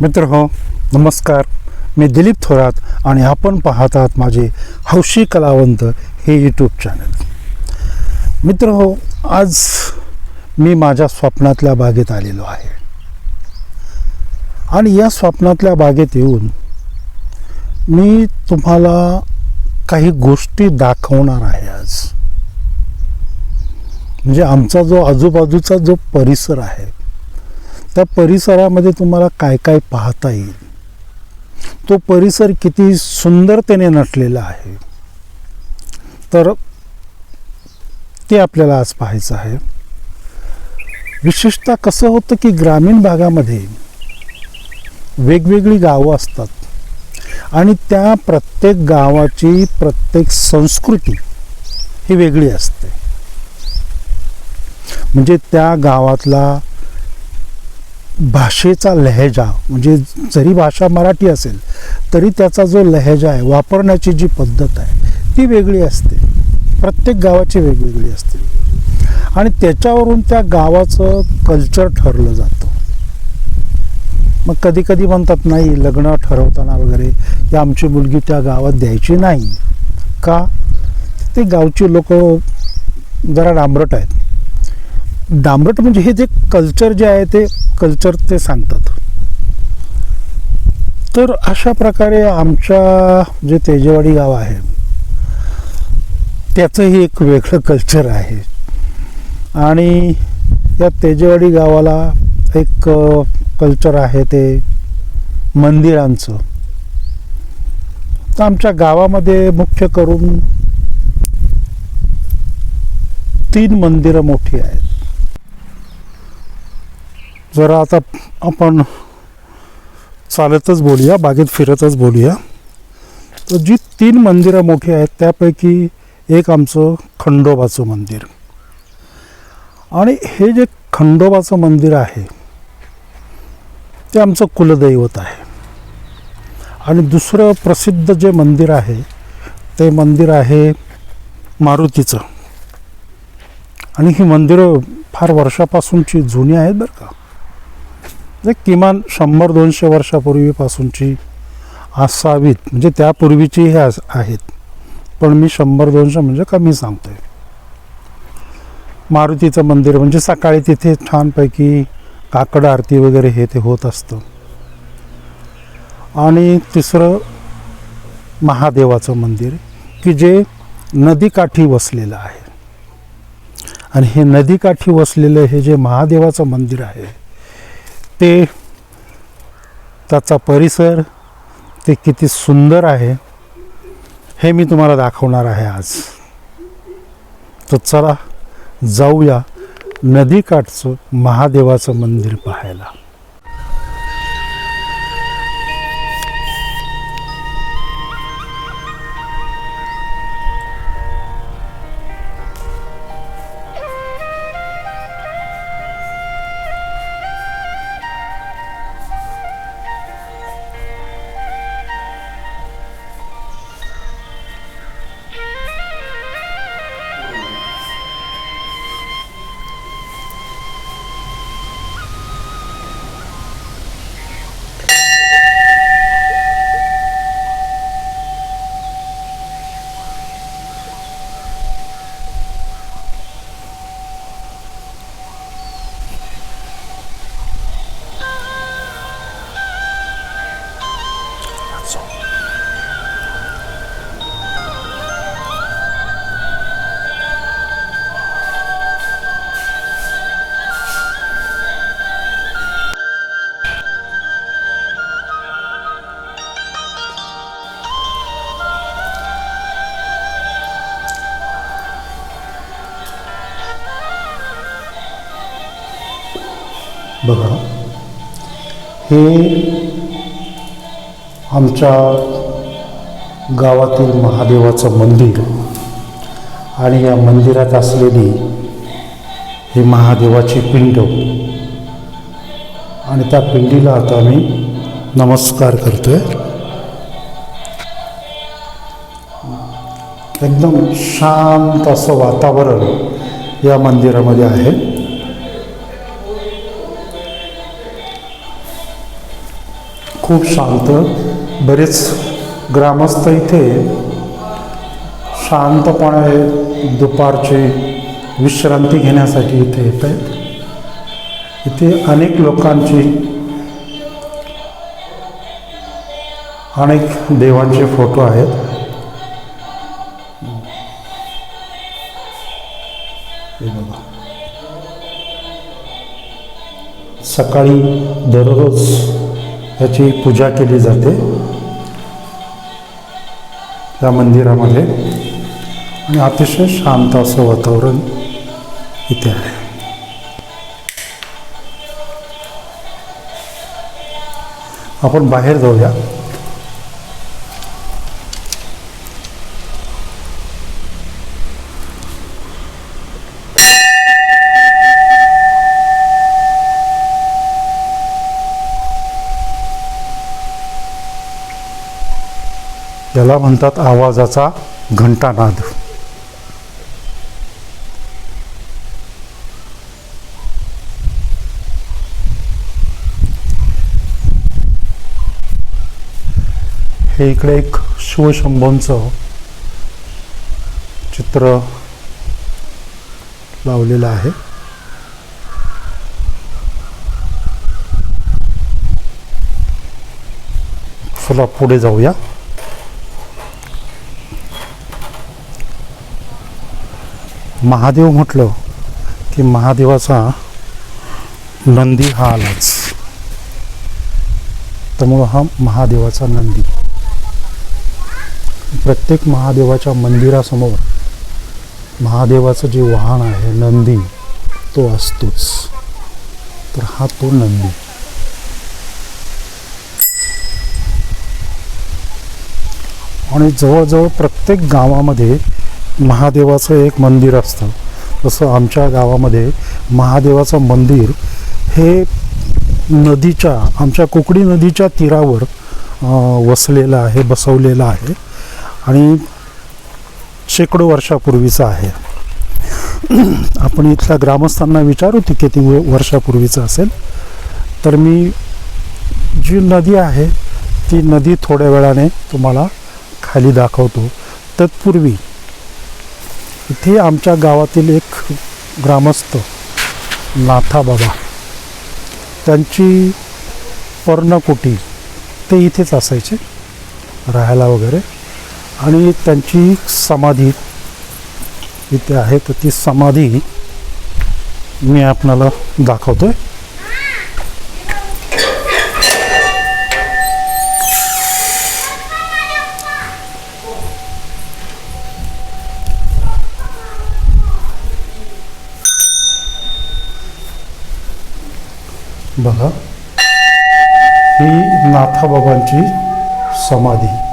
मित्र हो नमस्कार. मी दिलीप थोरात आणि आपण पाहत आहात माझे हौशी कलावंत हे यूट्यूब चॅनल मित्र हो आज मी माझ्या स्वप्नातल्या बागेत आलेलो आहे. आणि या स्वप्नातल्या बागेत येऊन मी तुम्हाला काही गोष्टी दाखवणार आहे आज. म्हणजे आमचा जो आजूबाजूचा जो परिसर आहे त्या परिसरामध्ये तुम्हाला काय काय पाहता येईल? तो परिसर किती सुंदरतेने नटलेला आहे. तर ते आपल्याला आज पाहायचं आहे. विशेषतः कसं होतं की ग्रामीण भागामध्ये वेगवेगळी गावं असतात. आणि त्या प्रत्येक गावाची प्रत्येक संस्कृती ही वेगळी असते. म्हणजे त्या गावातला भाषेचा लहेजा म्हणजे जरी भाषा मराठी असेल तरी त्याचा जो लहेजा आहे वापरण्याची जी पद्धत आहे ती वेगळी असते. प्रत्येक गावाची वेगवेगळी असते. आणि त्याच्यावरून त्या गावाचं कल्चर ठरलं जातं. मग कधी कधी म्हणतात नाही लग्न ठरवताना वगैरे की आमची मुलगी त्या गावात द्यायची नाही. का? ते गावची लोक जरा डांबरट आहेत. डांबरट म्हणजे हे जे कल्चर जे आहे ते कल्चर ते सांगतात. तर अशा प्रकारे आमच्या जे तेजेवाडी गाव आहे त्याचंही एक वेगळं कल्चर आहे. आणि या तेजेवाडी गावाला एक कल्चर आहे ते मंदिरांचं. तर आमच्या गावामध्ये मुख्य करून तीन मंदिरं मोठी आहेत. जरा आता आपण चालतच बोलूया बागेत फिरतच बोलूया. तर जी तीन मंदिरं मोठी आहेत त्यापैकी एक आमचं खंडोबाचं मंदिर. आणि हे जे खंडोबाचं मंदिर आहे ते आमचं कुलदैवत आहे. आणि दुसरं प्रसिद्ध जे मंदिर आहे ते मंदिर आहे मारुतीचं. आणि ही मंदिरं फार वर्षापासूनची जुनी आहेत बरं का. म्हणजे किमान शंभर दोनशे वर्षापूर्वीपासूनची असावीत. म्हणजे त्यापूर्वीची हे आहेत. पण मी शंभर दोनशे म्हणजे कमी सांगतोय. मारुतीचं मंदिर म्हणजे सकाळी तिथे छानपैकी काकड आरती वगैरे हे ते होत असतं. आणि तिसरं महादेवाचं मंदिर की जे नदीकाठी वसलेलं आहे. आणि हे नदीकाठी वसलेलं हे जे महादेवाचं मंदिर आहे ते त्याचा परिसर ते किती सुंदर आहे हे मी तुम्हाला दाखवणार आहे आज. तर चला जाऊया नदीकाठचं महादेवाचं मंदिर पाहायला. बघा. हे आमच्या गावातील महादेवाचं मंदिर आणि या मंदिरात असलेली ही महादेवाची पिंड. आणि त्या पिंडीला आता मी नमस्कार करतो आहे एकदम शांत असं वातावरण या मंदिरामध्ये आहे. खूप शांत बरेच ग्रामस्थ इथे शांतपणे दुपारची विश्रांती घेण्यासाठी इथे येत आहेत. इथे अनेक लोकांची अनेक देवांचे फोटो आहेत. सकाळी दररोज याची पूजा केली जाते. या मंदिरामध्ये. आणि अतिशय शांत असं वातावरण इथे आहे. आपण बाहेर जाऊया. याला म्हणतात आवाजाचा घंटानाद. हे इकडे एक शिवशंभोंचं चित्र लावलेलं आहे. चला पुढे जाऊया. महादेव म्हटलं की महादेवाचा नंदी हा आलाच. त्यामुळं हा महादेवाचा नंदी. प्रत्येक महादेवाच्या मंदिरासमोर महादेवाचं जे वाहन आहे नंदी तो असतोच. तर हा तो नंदी. आणि जवळजवळ प्रत्येक गावामध्ये महादेवाचं एक मंदिर असतं. जसं आमच्या गावामध्ये महादेवाचं मंदिर हे नदीच्या आमच्या कोकणी नदीच्या तीरावर वसलेलं आहे बसवलेलं आहे आणि शेकडो वर्षापूर्वीचं आहे. आपण इथल्या ग्रामस्थांना विचारू ती किती व- वर्षापूर्वीचं असेल. तर मी जी नदी आहे ती नदी थोड्या वेळाने तुम्हाला खाली दाखवतो. तत्पूर्वी इथे आमच्या गावातील एक ग्रामस्थ नाथा बाबा. त्यांची पर्णकुटी ते इथेच असायचे राहायला वगैरे. आणि त्यांची समाधी इथे आहे तर ती समाधी मी आपणाला दाखवतो आहे बघा. ही नाथाबाबांची समाधी.